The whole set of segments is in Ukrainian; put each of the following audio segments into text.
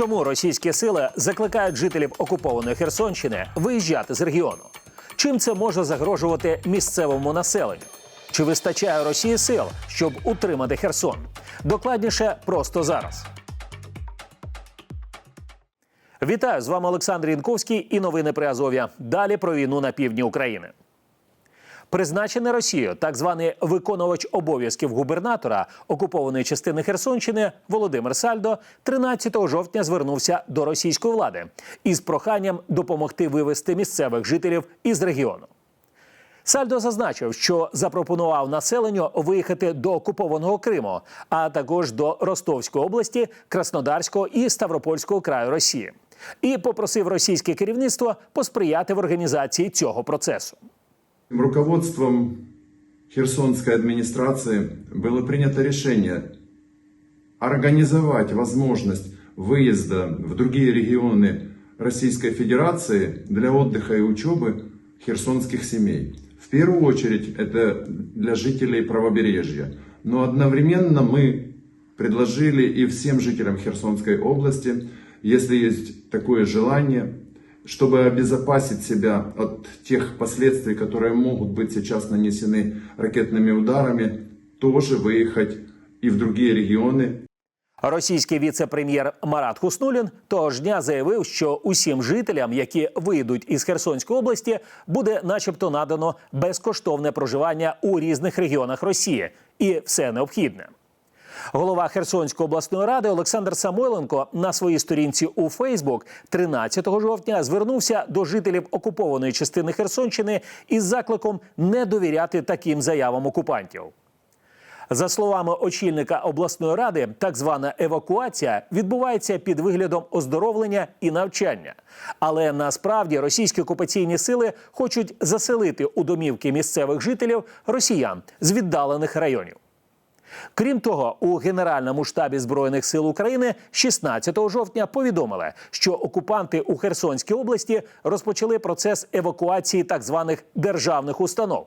Чому російські сили закликають жителів окупованої Херсонщини виїжджати з регіону? Чим це може загрожувати місцевому населенню? Чи вистачає Росії сил, щоб утримати Херсон? Докладніше просто зараз. Вітаю з вами Олександр Янковський і новини при Азов'я. Далі про війну на півдні України. Призначений Росією так званий виконувач обов'язків губернатора окупованої частини Херсонщини Володимир Сальдо 13 жовтня звернувся до російської влади із проханням допомогти вивести місцевих жителів із регіону. Сальдо зазначив, що запропонував населенню виїхати до окупованого Криму, а також до Ростовської області, Краснодарського і Ставропольського краю Росії, і попросив російське керівництво посприяти в організації цього процесу. Руководством Херсонской администрации было принято решение организовать возможность выезда в другие регионы Российской Федерации для отдыха и учебы херсонских семей. В первую очередь это для жителей правобережья. Но одновременно мы предложили и всем жителям Херсонской области, если есть такое желание, чтобы обезопасить себя от тех последствий, которые могут быть сейчас нанесены ракетными ударами, тоже выехать и в другие регионы, Російський віце-прем'єр Марат Хуснулін того ж дня заявив, що усім жителям, які вийдуть із Херсонської області, буде, начебто, надано безкоштовне проживання у різних регіонах Росії, і все необхідне. Голова Херсонської обласної ради Олександр Самойленко на своїй сторінці у Фейсбук 13 жовтня звернувся до жителів окупованої частини Херсонщини із закликом не довіряти таким заявам окупантів. За словами очільника обласної ради, так звана евакуація відбувається під виглядом оздоровлення і навчання. Але насправді російські окупаційні сили хочуть заселити у домівки місцевих жителів росіян з віддалених районів. Крім того, у Генеральному штабі збройних сил України 16 жовтня повідомили, що окупанти у Херсонській області розпочали процес евакуації так званих державних установ.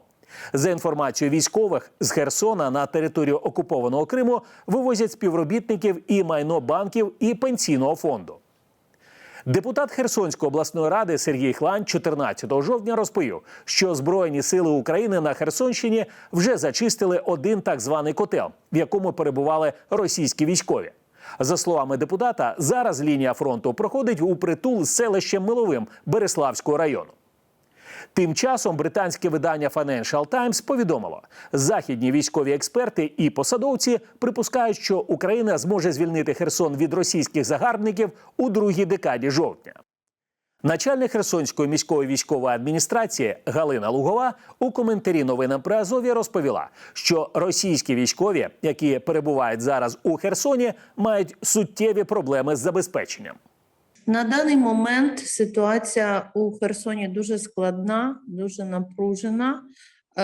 За інформацією військових з Херсона на територію окупованого Криму вивозять співробітників і майно банків і пенсійного фонду. Депутат Херсонської обласної ради Сергій Хлан 14 жовтня розповів, що Збройні сили України на Херсонщині вже зачистили один так званий котел, в якому перебували російські військові. За словами депутата, зараз лінія фронту проходить у притул з селищем Миловим Береславського району. Тим часом британське видання Financial Times повідомило, західні військові експерти і посадовці припускають, що Україна зможе звільнити Херсон від російських загарбників у другій декаді жовтня. Начальник Херсонської міської військової адміністрації Галина Лугова у коментарі новинам при Азові розповіла, що російські військові, які перебувають зараз у Херсоні, мають суттєві проблеми з забезпеченням. На даний момент ситуація у Херсоні дуже складна, дуже напружена. Е,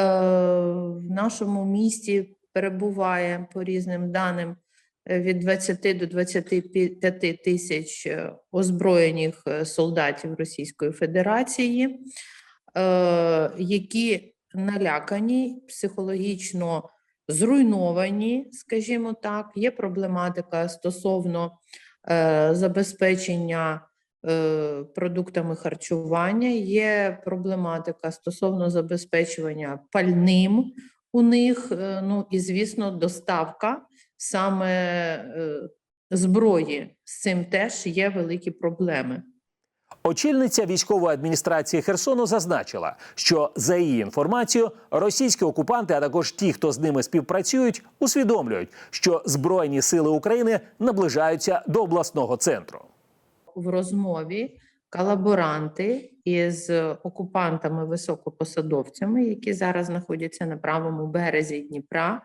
В нашому місті перебуває по різним даним е, від 20 до 25 тисяч е, озброєних солдатів Російської Федерації, які налякані, психологічно зруйновані, скажімо так. Є проблематика стосовно забезпечення е, продуктами харчування, є проблематика стосовно забезпечування пальним у них, е, ну і, звісно, доставка саме е, зброї. З цим теж є великі проблеми. Очільниця військової адміністрації Херсону зазначила, що за її інформацією, російські окупанти, а також ті, хто з ними співпрацюють, усвідомлюють, що збройні сили України наближаються до обласного центру. в розмові колаборанти із окупантами високопосадовцями, які зараз знаходяться на правому березі Дніпра,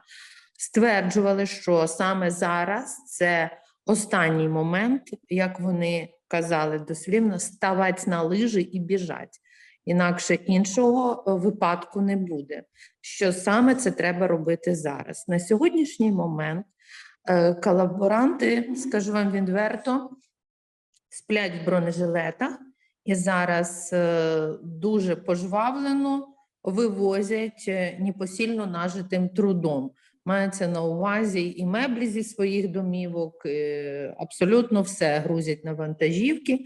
стверджували, що саме зараз це останній момент, як вони казали дослівно, ставать на лижі і біжать. Інакше іншого е, випадку не буде. Що саме це треба робити зараз? На сьогоднішній момент е, колаборанти, скажу вам відверто, сплять в бронежилетах і зараз е, дуже пожвавлено вивозять непосильно нажитим трудом. Мається на увазі і меблі зі своїх домівок, е, абсолютно все грузять на вантажівки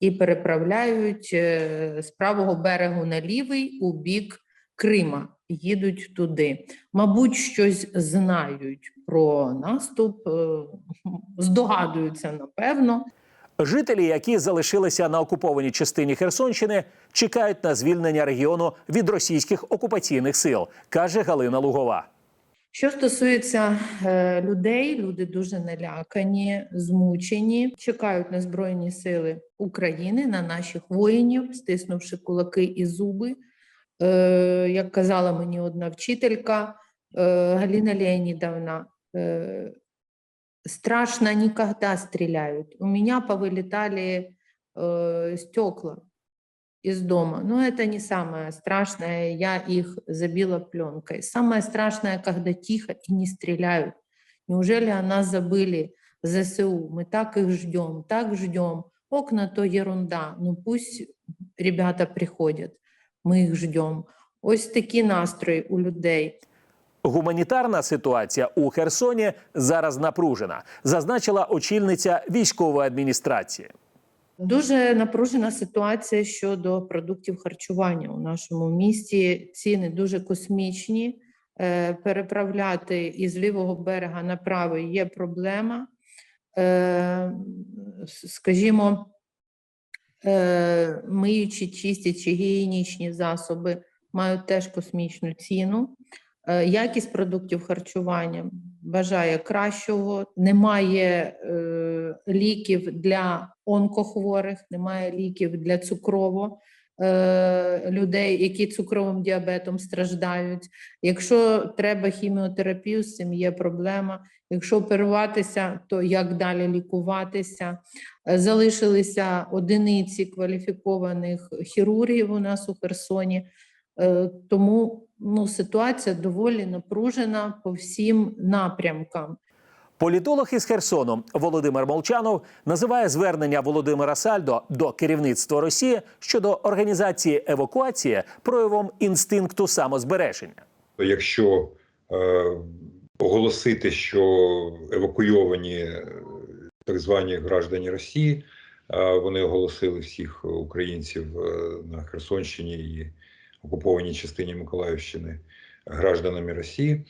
і переправляють е, з правого берегу на лівий у бік Крима. Їдуть туди. Мабуть, щось знають про наступ, е, здогадуються напевно. Жителі, які залишилися на окупованій частині Херсонщини, чекають на звільнення регіону від російських окупаційних сил, каже Галина Лугова. Що стосується е, людей, люди дуже налякані, змучені, чекають на збройні сили України, на наших воїнів, стиснувши кулаки і зуби. Е, як казала мені одна вчителька е, Галина Леонидовна, е, страшно никогда стреляют. У меня повылетали э, стекла из дома. Но это не самое страшное, я их забила пленкой. Самое страшное, когда тихо и не стреляют. Неужели о нас забыли ЗСУ? Мы так их ждем, так ждем. Окна то ерунда, ну пусть ребята приходят, ми їх ждем. Ось такі настрої у людей. Гуманітарна ситуація у Херсоні зараз напружена, зазначила очільниця військової адміністрації. Дуже напружена ситуація щодо продуктів харчування у нашому місті. Ціни дуже космічні. Е, Переправляти із лівого берега на правий є проблема. Е, Скажімо, е, миючі, чистячі гігієнічні засоби мають теж космічну ціну. Якість продуктів харчування бажає кращого. Немає ліків для онкохворих, немає ліків для цукрово е, людей, які цукровим діабетом страждають. Якщо треба хіміотерапію, з цим є проблема. Якщо оперуватися, то як далі лікуватися? Е, Залишилися одиниці кваліфікованих хірургів у нас у Херсоні. Е, Тому ну, ситуація доволі напружена по всім напрямкам. Політолог із Херсону Володимир Молчанов називає звернення Володимира Сальдо до керівництва Росії щодо організації евакуації проявом інстинкту самозбереження. Якщо е, оголосити, що евакуйовані е, так звані граждані Росії, е, вони оголосили всіх українців е, на Херсонщині і окупованій частині Миколаївщини гражданами Росії,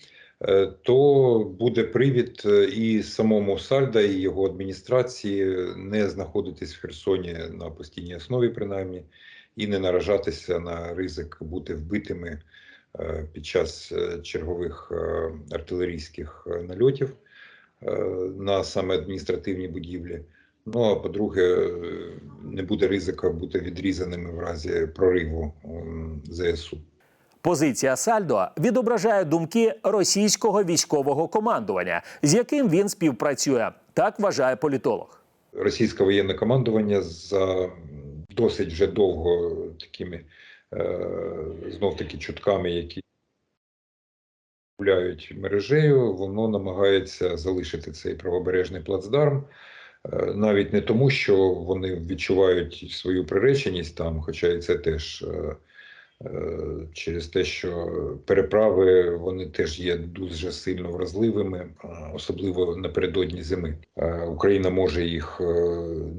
то буде привід е, і самому Сальда, і його адміністрації не знаходитись в Херсоні на постійній основі, принаймні, і не наражатися на ризик бути вбитими е, під час е, чергових е, артилерійських е, нальотів е, на саме адміністративні будівлі. Ну а по-друге, е, не буде ризика бути відрізаними в разі прориву ЗСУ. Позиція Сальдо відображає думки російського військового командування, з яким він співпрацює. Так вважає політолог. Російське воєнне командування за досить вже довго такими знов таки чутками, які гуляють мережею, воно намагається залишити цей правобережний плацдарм. Е, Навіть не тому, що вони відчувають свою приреченість там, хоча і це теж е, е, через те, що переправи вони теж є дуже сильно вразливими, е, особливо напередодні зими. Е, Україна може їх е,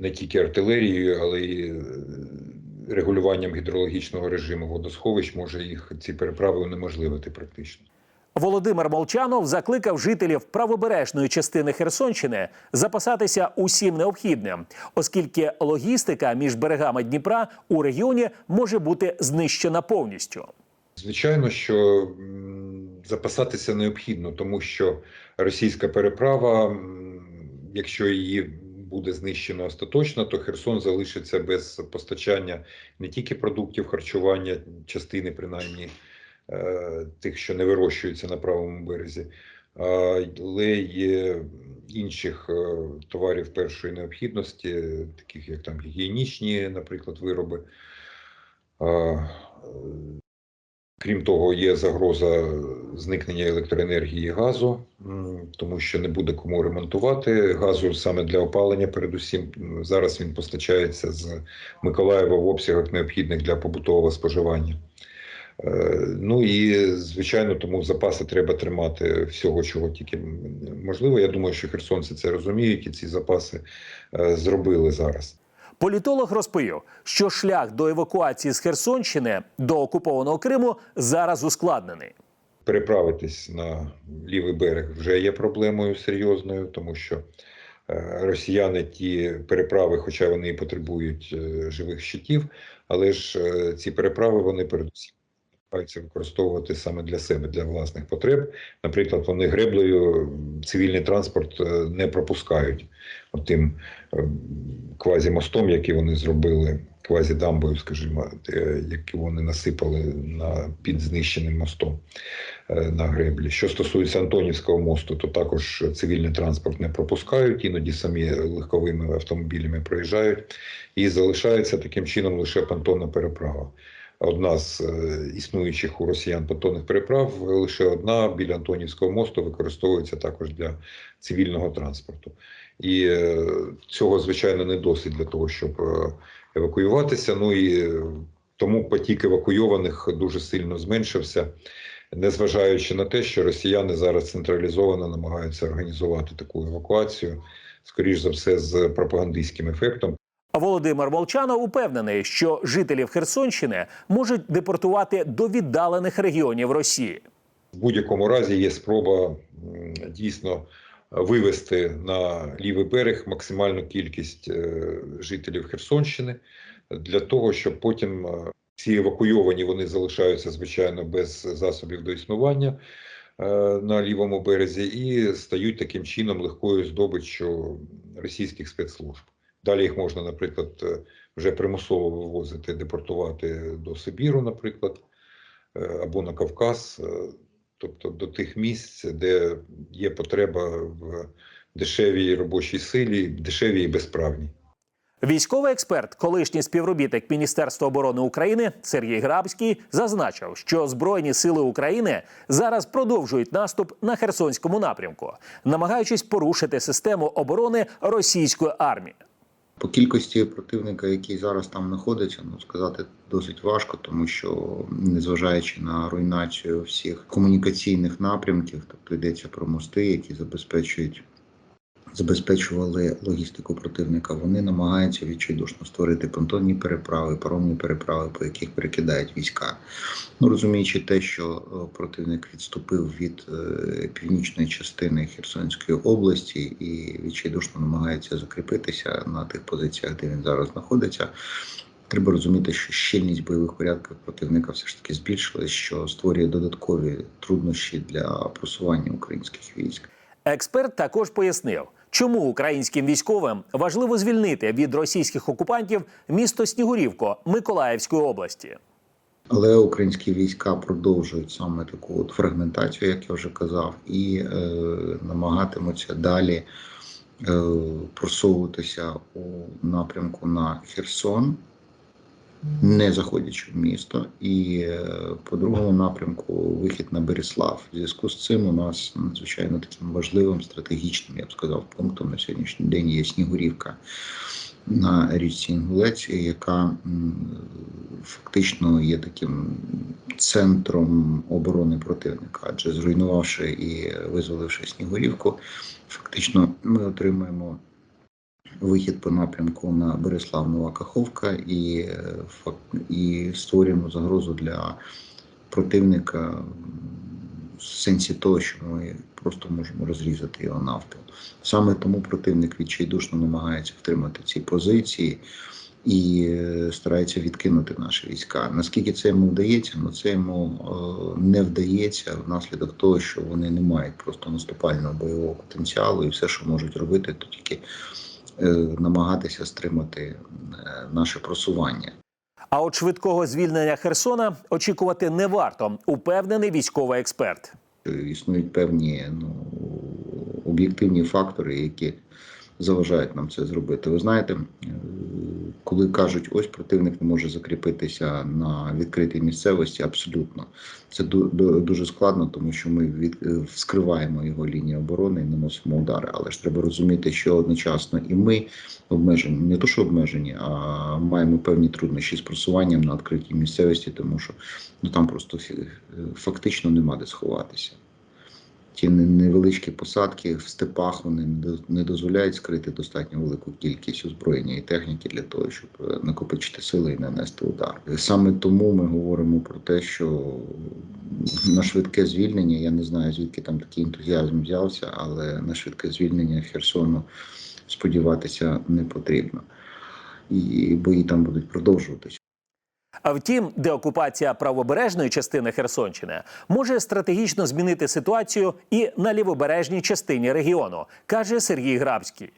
не тільки артилерією, але й е, регулюванням гідрологічного режиму водосховищ може їх ці переправи унеможливити практично. Володимир Молчанов закликав жителів правобережної частини Херсонщини запасатися усім необхідним, оскільки логістика між берегами Дніпра у регіоні може бути знищена повністю. Звичайно, що запасатися необхідно, тому що російська переправа, якщо її буде знищено остаточно, то Херсон залишиться без постачання не тільки продуктів харчування, частини принаймні тих, що не вирощуються на правому березі, але й інших е, товарів першої необхідності, таких як там гігієнічні, наприклад, вироби. Е, Крім того, є загроза зникнення електроенергії і газу, тому що не буде кому ремонтувати газу саме для опалення. Передусім, зараз він постачається з Миколаєва в обсягах необхідних для побутового споживання. Е, Ну і звичайно, тому запаси треба тримати всього, чого тільки можливо. Я думаю, що херсонці це розуміють і ці запаси е, зробили зараз. Політолог розповів, що шлях до евакуації з Херсонщини до окупованого Криму зараз ускладнений. переправитись на лівий берег вже є проблемою серйозною, тому що е, росіяни ті переправи, хоча вони і потребують живих щитів, але ж ці переправи вони передусім намагаються використовувати саме для себе, для власних потреб. Наприклад, вони греблею цивільний транспорт е, не пропускають тим квазімостом, який вони зробили, квазідамбою, скажімо, е, які вони насипали на під знищеним мостом е, на греблі. Що стосується Антонівського мосту, то також цивільний транспорт не пропускають, іноді самі легковими автомобілями проїжджають, і залишається таким чином лише понтонна переправа. Одна з е, існуючих у росіян понтонних переправ, лише одна біля Антонівського мосту використовується також для цивільного транспорту. І е, цього, звичайно, не досить для того, щоб е, евакуюватися. Ну і тому потік евакуйованих дуже сильно зменшився, незважаючи на те, що росіяни зараз централізовано намагаються організувати таку евакуацію, скоріш за все, з пропагандистським ефектом. Володимир Молчанов упевнений, що жителів Херсонщини можуть депортувати до віддалених регіонів Росії. В будь-якому разі є спроба дійсно вивести на лівий берег максимальну кількість е, жителів Херсонщини для того, щоб потім е, ці евакуйовані вони залишаються звичайно без засобів до існування е, на лівому березі і стають таким чином легкою здобиччю російських спецслужб. Далі їх можна, наприклад, е, вже примусово вивозити, депортувати до Сибіру, наприклад, е, або на Кавказ, е, тобто до тих місць, де є потреба в дешевій робочій силі, дешевій і безправній. Військовий експерт, колишній співробітник Міністерства оборони України Сергій Грабський, зазначив, що Збройні сили України зараз продовжують наступ на Херсонському напрямку, намагаючись порушити систему оборони російської армії. По кількості противника, який зараз там знаходиться, ну сказати досить важко, тому що незважаючи на руйнацію всіх комунікаційних напрямків, тобто йдеться про мости, які забезпечують забезпечували логістику противника. Вони намагаються відчайдушно створити понтонні переправи, паромні переправи, по яких перекидають війська. Ну розуміючи те, що е, противник відступив від е, північної частини Херсонської області і відчайдушно намагається закріпитися на тих позиціях, де він зараз знаходиться. Треба розуміти, що щільність бойових порядків противника все ж таки збільшилась, що створює додаткові труднощі для просування українських військ. Експерт також пояснив, чому українським військовим важливо звільнити від російських окупантів місто Снігурівко Миколаївської області. Але українські війська продовжують саме таку от фрагментацію, як я вже казав, і е, намагатимуться далі е, просовуватися у напрямку на Херсон, не заходячи в місто, і е, по другому напрямку вихід на Береслав. В зв'язку з цим у нас надзвичайно таким важливим стратегічним, я б сказав, пунктом на сьогоднішній день є Снігурівка на річці Інгулець, яка фактично є таким центром оборони противника, адже зруйнувавши і визволивши Снігурівку, фактично ми отримуємо вихід по напрямку на Береслав Нова Каховка і, і створюємо загрозу для противника в сенсі того, що ми просто можемо розрізати його навпіл. Саме тому противник відчайдушно намагається втримати ці позиції і е, старається відкинути наші війська. Наскільки це йому вдається, ну це йому е, не вдається внаслідок того, що вони не мають просто наступального бойового потенціалу, і все, що можуть робити, то тільки намагатися стримати е, наше просування. А от швидкого звільнення Херсона очікувати не варто, упевнений військовий експерт. Існують певні ну, об'єктивні фактори, які заважають нам це зробити. Ви знаєте, е, коли кажуть, ось противник не може закріпитися на відкритій місцевості, абсолютно це ду- ду- дуже складно, тому що ми від е, вскриваємо його лінію оборони і наносимо удари. Але ж треба розуміти, що одночасно і ми обмежені, не то що обмежені, а маємо певні труднощі з просуванням на відкритій місцевості, тому що ну там просто фактично нема де сховатися. Ті невеличкі посадки в степах вони не до- не дозволяють скрити достатньо велику кількість озброєння і техніки для того, щоб е, накопичити сили і нанести удар. Саме тому ми говоримо про те, що на швидке звільнення, я не знаю звідки там такий ентузіазм взявся, але на швидке звільнення Херсону сподіватися не потрібно. І бої там будуть продовжуватися. А втім, деокупація правобережної частини Херсонщини може стратегічно змінити ситуацію і на лівобережній частині регіону, каже Сергій Грабський.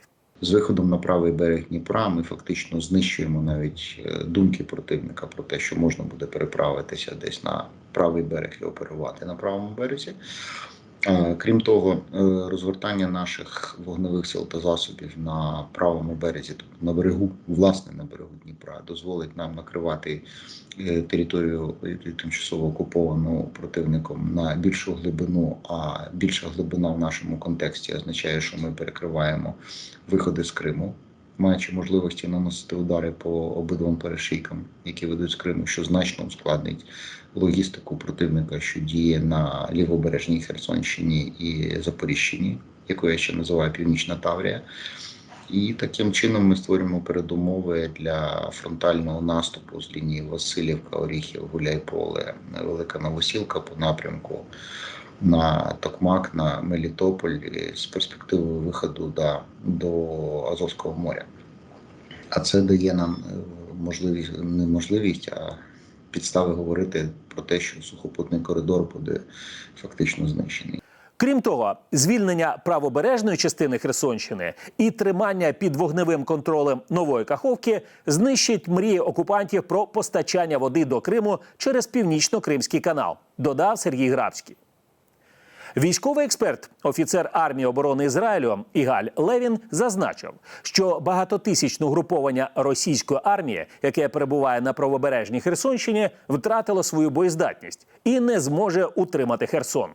З виходом на правий берег Дніпра ми фактично знищуємо навіть е, думки противника про те, що можна буде переправитися десь на правий берег і оперувати на правому березі. Крім того, е, розгортання наших вогневих сил та засобів на правому березі, тобто на берегу, власне, на берегу Дніпра, дозволить нам накривати е, територію е, тимчасово окуповану противником на більшу глибину. А більша глибина в нашому контексті означає, що ми перекриваємо виходи з Криму, маючи можливості наносити удари по обидвом перешийкам, які ведуть з Криму, що значно ускладнить логістику противника, що діє на лівобережній Херсонщині і Запоріжчині, яку я ще називаю Північна Таврія. І таким чином ми створюємо передумови для фронтального наступу з лінії Васильівка, Оріхів, Гуляйполе, Велика Новосілка по напрямку на Токмак, на Мелітополь з перспективою виходу да, до Азовського моря. А це дає нам е, можливість, не можливість, а підстави говорити про те, що сухопутний коридор буде фактично знищений. Крім того, звільнення правобережної частини Херсонщини і тримання під вогневим контролем нової Каховки знищить мрії окупантів про постачання води до Криму через північно-кримський канал, додав Сергій Грабський. Військовий експерт, офіцер армії оборони Ізраїлю Ігаль Левін зазначив, що багатотисячне угруповання російської армії, яке перебуває на правобережній Херсонщині, втратило свою боєздатність і не зможе утримати Херсон.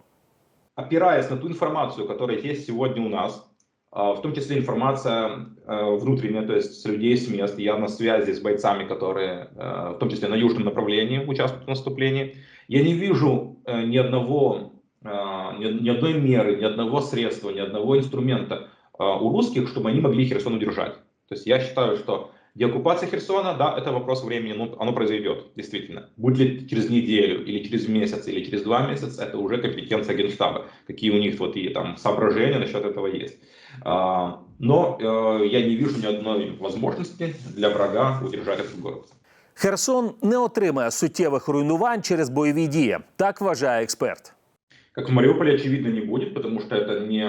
опираясь на ту информацию, которая есть сегодня у нас, а, в том числе информация э, внутренняя, то есть с людей с мест, я на связи с бойцами, которые э, в том числе на южном направлении участвуют в наступлении, я не вижу э, ни одного, э, ни ни одной меры, ни одного средства, ни одного инструмента э, у русских, чтобы они могли Херсон удержать. То есть я считаю, что деоккупация Херсона, да, это вопрос времени, ну, оно произойдет, действительно. Будет ли через неделю, или через месяц, или через два месяца, это уже компетенция Генштаба. Какие у них вот и там соображения насчет этого есть. А, но э, я не вижу ни одной возможности для врага удержать этот город. Херсон не отримає суттєвих руйнувань через бойові дії. Так вважає експерт. Как в Мариуполе, очевидно, не будет, потому что это не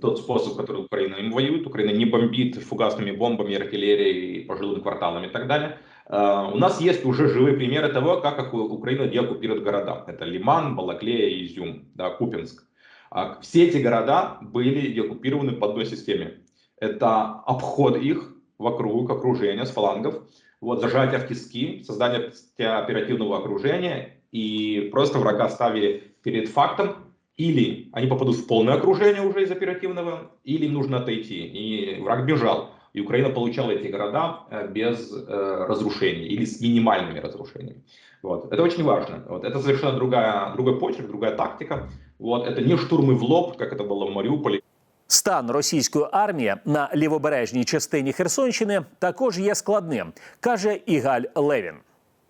тот способ, который Украина им воюет. Украина не бомбит фугасными бомбами, артиллерией, по жилым кварталам и так далее. А, У нас есть уже живые примеры того, как Украина деоккупирует города. Это Лиман, Балаклея, Изюм, да, Купинск. А Все эти города были деоккупированы по одной системе. Это обход их вокруг окружения с фалангов, вот, зажатие в тиски, создание оперативного окружения и просто врага ставили перед фактом, или они попадут в полное окружение уже из оперативного, или им нужно отойти. И враг бежал. И Украина получала эти города э, без э, разрушений или с минимальными разрушениями. Вот. Это очень важно. Вот. Это совершенно другая, другой почерк, другая тактика. Вот. Это не штурмы в лоб, как это было в Мариуполе. Стан російської армії на лівобережній частині Херсонщини також є складним, каже Ігаль Левін.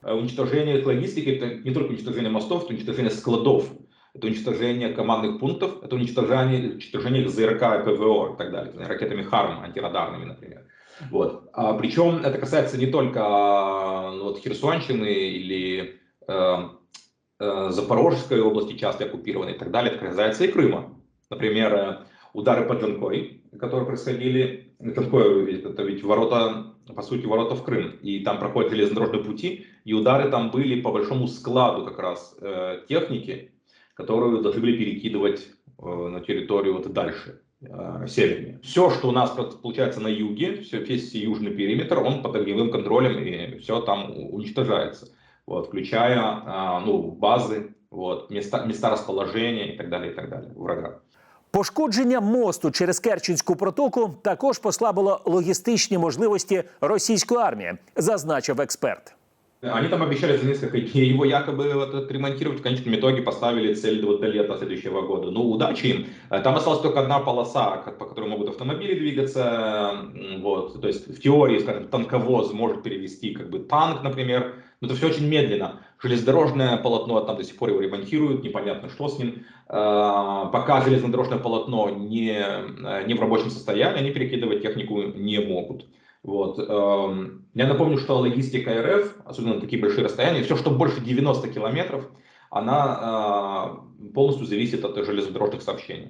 Э, Уничтожение их логистики – это не только уничтожение мостов, это уничтожение складов, Это уничтожение командных пунктов, это уничтожение, уничтожение ЗРК, ПВО и так далее, ракетами ХАРМ, антирадарными, например. Вот. А, причем это касается не только а, ну, вот, Херсонщины или э, э, Запорожской области, часто оккупированной и так далее, это касается и Крыма. Например, э, удары под Джанкой, которые происходили. Джанкой ведь это ведь ворота, по сути, ворота в Крым. И там проходят железнодорожные пути, и удары там были по большому складу как раз э, техники, которую должны были перекидывать э, на территорию вот дальше. э, севернее. Все, что у нас получается на юге, все, весь южный периметр, он под огневым контролем, и все там у- уничтожается, вот, включая а, ну, базы, вот, места, места расположения и так далее, и так далее, врага. Пошкодження мосту через Керченську протоку також послабило логістичні можливості російської армії, зазначив експерт. Они там обещали за несколько дней его якобы вот отремонтировать. В конечном итоге поставили цель до, до лета следующего года. Ну, удачи им. Э, Там осталась только одна полоса, по которой могут автомобили двигаться. Вот. То есть в теории, скажем, танковоз может перевести как бы танк, например. Но это все очень медленно. Железнодорожное полотно там до сих пор его ремонтируют, непонятно, что с ним. Э, Пока железнодорожное полотно не, э, не в рабочем состоянии, они перекидывать технику не могут. Вот. эм, Я напомню, что логистика РФ, особенно на такие большие расстояния, все, что больше 90 километров, она э, полностью зависит от железнодорожных сообщений.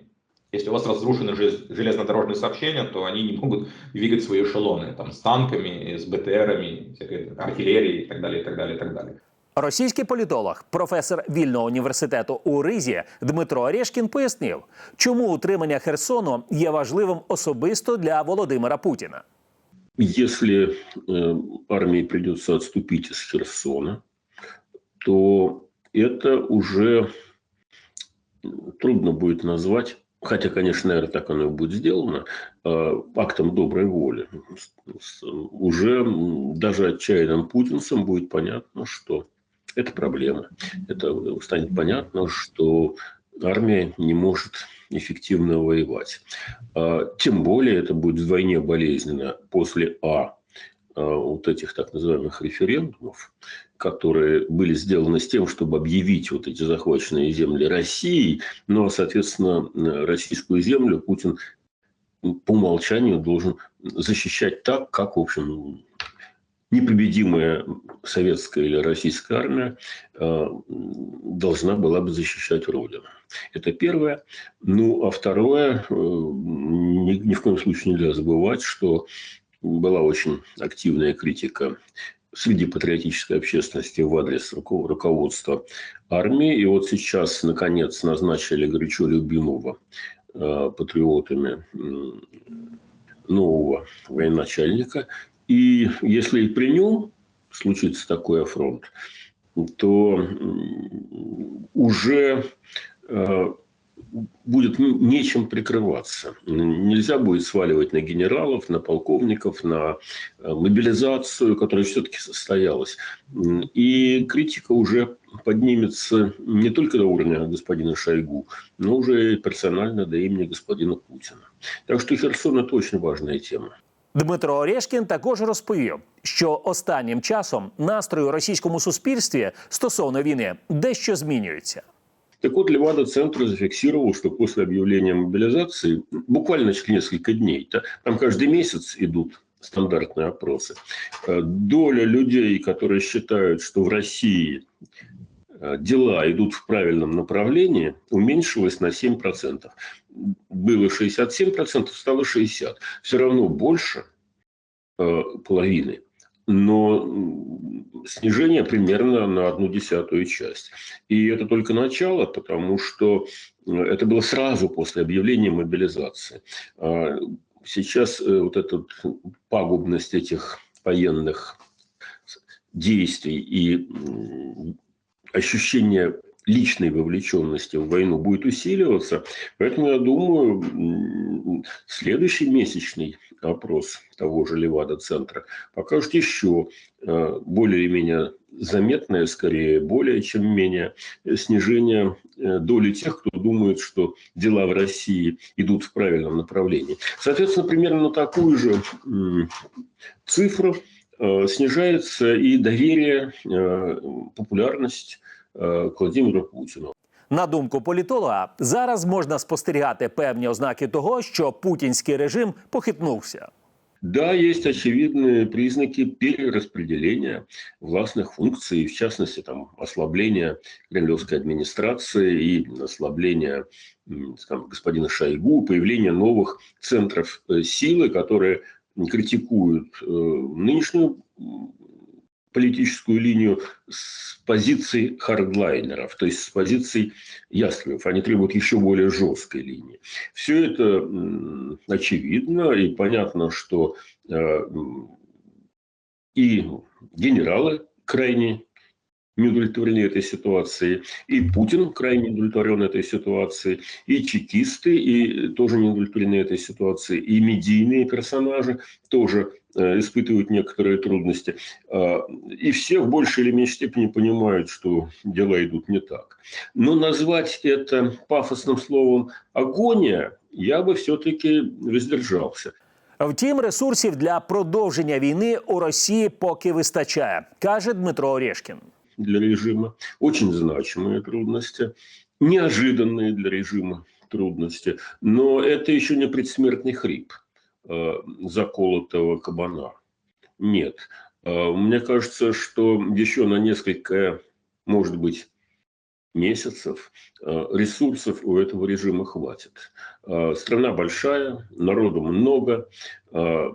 Если у вас разрушены желез- железнодорожные сообщения, то они не могут двигать свои эшелоны там, с танками, с БТРами, всякой артиллерией и так далее, и так далее, и так далее. Російський політолог, професор вільного університету у Ризі Дмитро Орешкін пояснив, чому утримання Херсону є важливим особисто для Володимира Путіна. Если э, армии придется отступить из Херсона, то это уже трудно будет назвать, хотя, конечно, наверное, так оно и будет сделано, э, актом доброй воли. Уже даже отчаянным путинцам будет понятно, что это проблема. Это станет понятно, что армия не может эффективно воевать. А, Тем более это будет вдвойне болезненно после А а, вот этих так называемых референдумов, которые были сделаны с тем, чтобы объявить вот эти захваченные земли Россией, но, соответственно, э, российскую землю Путин по умолчанию должен защищать так, как, в общем, непобедимая советская или российская армия э, должна была бы защищать Родину. Это первое. Ну, а второе, э, ни, ни в коем случае нельзя забывать, что была очень активная критика среди патриотической общественности в адрес руко- руководства армии. И вот сейчас, наконец, назначили горячо любимого э, патриотами нового военачальника. И если и при нем случится такой афронт, то уже э, будет нечем прикрываться. Нельзя будет сваливать на генералов, на полковников, на э, мобилизацию, которая все-таки состоялась. И критика уже поднимется не только до уровня господина Шойгу, но уже персонально до имени господина Путина. Так что Херсон – это очень важная тема. Дмитро Орешкін також розповів, що останнім часом настрої у російському суспільстві стосовно війни дещо змінюються. Так вот, Левада-центр зафиксировал, что после объявления мобилизации, буквально через несколько дней, да, там каждый месяц идут стандартные опросы, э, доля людей, которые считают, что в России э, дела идут в правильном направлении, уменьшилась на 7%. Было 67%, стало 60%. Все равно больше э, половины но снижение примерно на одну десятую часть. И это только начало, потому что э, это было сразу после объявления мобилизации. А Сейчас э, вот эта пагубность этих военных действий и ощущение личной вовлеченности в войну будет усиливаться. Поэтому я думаю, следующий месячный опрос того же Левада-центра покажет еще э, более или менее заметное, скорее, более чем менее, снижение э, доли тех, кто думает, что дела в России идут в правильном направлении. Соответственно, примерно на такую же цифру э, снижается и доверие, популярность э, к Владимиру Путину. На думку політолога, зараз можна спостерігати певні ознаки того, що путінський режим похитнувся. Да, есть очевидные признаки перераспределения властных функций, в частности, там, ослабления кремлевской администрации и ослабления м, скажем, господина Шойгу, появления новых центров э, силы, которые критикуют э, нынешнюю м, политическую линию с позиции хардлайнеров, то есть с позицией ястребов. Они требуют еще более жесткой линии. Все это очевидно и понятно, что э, и генералы крайне не удовлетворены этой ситуацией, и Путин крайне не удовлетворен этой ситуацией, и чекисты и тоже не удовлетворены этой ситуацией, и медийные персонажи тоже э, испытывают некоторые трудности. А, И все в большей или меньшей степени понимают, что дела идут не так. Но назвать это пафосным словом «агония» я бы все-таки воздержался. Втім, ресурсів для продовження війни у Росії поки вистачає, каже Дмитро Орешкін. для режима, очень значимые трудности, неожиданные для режима трудности, но это еще не предсмертный хрип э, заколотого кабана. Нет. Э, мне кажется, что еще на несколько, может быть, месяцев э, ресурсов у этого режима хватит. Э, Страна большая, народу много, э,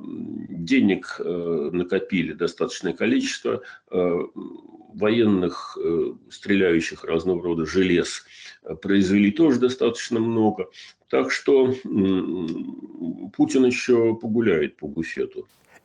денег накопили достаточное количество, военных, стреляющих разного рода желез произвели тоже достаточно много. Так что Путин еще погуляет по буфету.